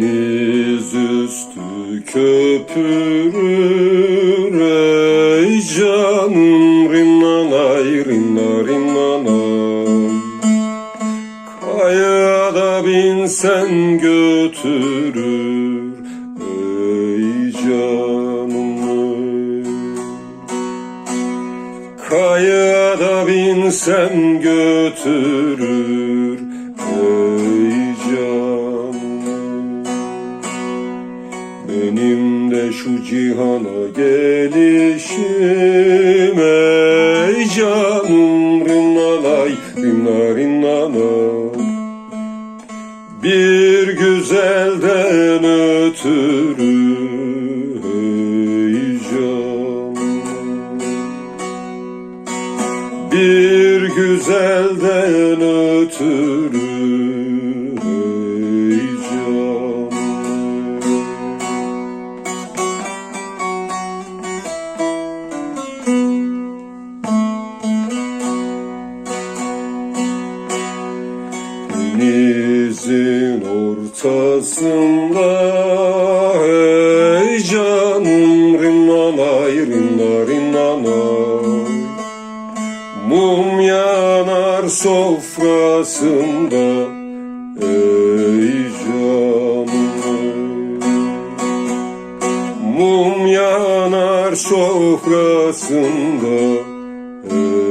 Deniz üstü köpürür ey canım rinnanay rinna rinnanay Kayada binsen götürür ey canım. Kayada binsem götürür ey şu cihana gelişim ey canım Rinnanay, rinna rinnanay Bir güzelden ötürü bir güzelden ötürü Denizin ortasında ey canım rinnanay rinna rinnanay Mum yanar sofrasında ey canım. Mum yanar sofrasında ey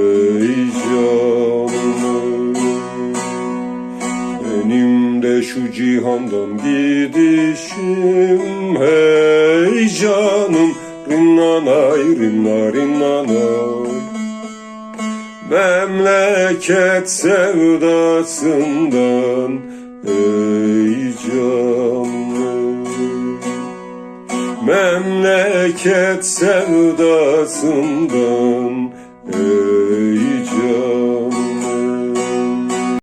şu cihandan gidişim hey canım. Rinnanay rinna rinnanay Memleket sevdasından ey canım. Memleket sevdasından